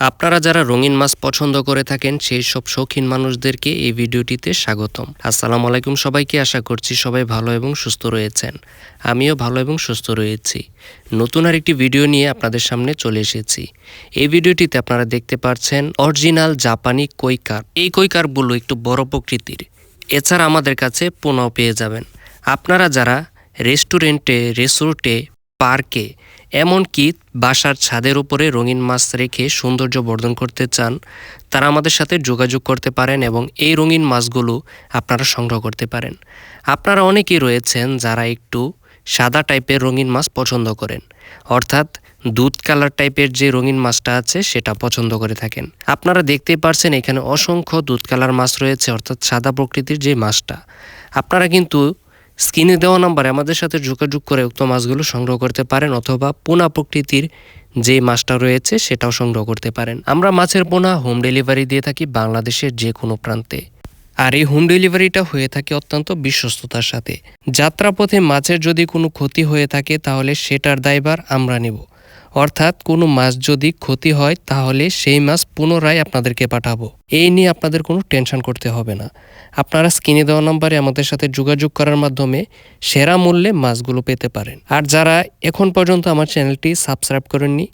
আপনারা যারা রঙিন মাছ পছন্দ করে থাকেন, সেই সব শৌখিন মানুষদেরকে এই ভিডিওটিতে স্বাগতম। আসসালামু আলাইকুম সবাইকে, আশা করছি সবাই ভালো এবং সুস্থ রয়েছেন। আমিও ভালো এবং সুস্থ রয়েছি। নতুন আর একটি ভিডিও নিয়ে আপনাদের সামনে চলে এসেছি। এই ভিডিওটিতে আপনারা দেখতে পাচ্ছেন অরিজিনাল জাপানি কৈকার এই কৈকারগুলো একটু বড় প্রকৃতির। এছাড়া আমাদের কাছে পোনাও পেয়ে যাবেন। আপনারা যারা রেস্টুরেন্টে, রিসোর্টে, পার্কে এমনকি বাসার ছাদের উপরে রঙিন মাছ রেখে সৌন্দর্য বর্ধন করতে চান, তারা আমাদের সাথে যোগাযোগ করতে পারেন এবং এই রঙিন মাছগুলো আপনারা সংগ্রহ করতে পারেন। আপনারা অনেকেই রয়েছেন যারা একটু সাদা টাইপের রঙিন মাছ পছন্দ করেন, অর্থাৎ দুধ কালার টাইপের যে রঙিন মাছটা আছে সেটা পছন্দ করে থাকেন। আপনারা দেখতেই পারছেন এখানে অসংখ্য দুধ কালার মাছ রয়েছে, অর্থাৎ সাদা প্রকৃতির যে মাছটা। আপনারা কিন্তু স্ক্রিনে দেওয়া নাম্বারে আমাদের সাথে যোগাযোগ করে উক্ত মাছগুলো সংগ্রহ করতে পারেন অথবা পোনা প্রকৃতির যে মাছটা রয়েছে সেটাও সংগ্রহ করতে পারেন। আমরা মাছের পোনা হোম ডেলিভারি দিয়ে থাকি বাংলাদেশের যে কোনো প্রান্তে। আর এই হোম ডেলিভারিটা হয়ে থাকে অত্যন্ত বিশ্বস্ততার সাথে। যাত্রাপথে মাছের যদি কোনো ক্ষতি হয়ে থাকে তাহলে সেটার দায়ভার আমরা নেব। অর্থাৎ কোনো মাছ যদি ক্ষতি হয় তাহলে সেই মাছ পুনরায় আপনাদেরকে পাঠাবো। এই নিয়ে আপনাদের কোনো টেনশন করতে হবে না। আপনারা স্ক্রিনে দেওয়া নম্বরে আমাদের সাথে যোগাযোগ করার মাধ্যমে সেরা মূল্যে মাছগুলো পেতে পারেন। আর যারা এখন পর্যন্ত আমার চ্যানেলটি সাবস্ক্রাইব করেননি,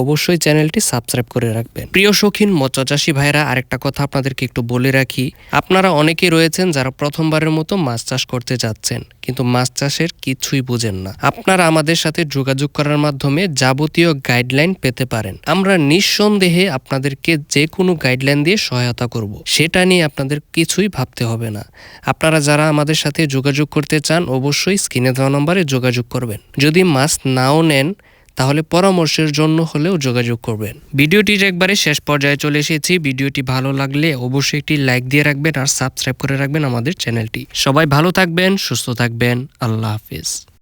অবশ্যই চ্যানেলটি সাবস্ক্রাইব করে রাখবেন। প্রিয় শৌখিন মৎস্যচাষী ভাইরা, আরেকটা কথা আপনাদেরকে একটু বলে রাখি। আপনারা অনেকেই রয়েছেন যারা প্রথমবারের মতো মাছ চাষ করতে যাচ্ছেন, কিন্তু মাছ চাষের কিছুই বুঝেন না। আপনারা আমাদের সাথে যোগাযোগ করার মাধ্যমে যাবতীয় গাইডলাইন পেতে পারেন। আমরা নিঃসন্দেহে আপনাদেরকে যে কোনো গাইডলাইন দিয়ে করব। সেটা নিয়ে আপনাদের কিছুই ভাবতে হবে না। আপনারা যারা আমাদের সাথে যোগাযোগ করতে চান, অবশ্যই স্ক্রিনে দেওয়া নম্বরে যোগাযোগ করবেন। যদি মাস্ক নাও নেন, তাহলে পরামর্শের জন্য হলেও যোগাযোগ করবেন। ভিডিওটির একবারে শেষ পর্যায়ে চলে এসেছি। ভিডিওটি ভালো লাগলে অবশ্যই একটি লাইক দিয়ে রাখবেন আর সাবস্ক্রাইব করে রাখবেন আমাদের চ্যানেলটি। সবাই ভালো থাকবেন, সুস্থ থাকবেন। আল্লাহ হাফিজ।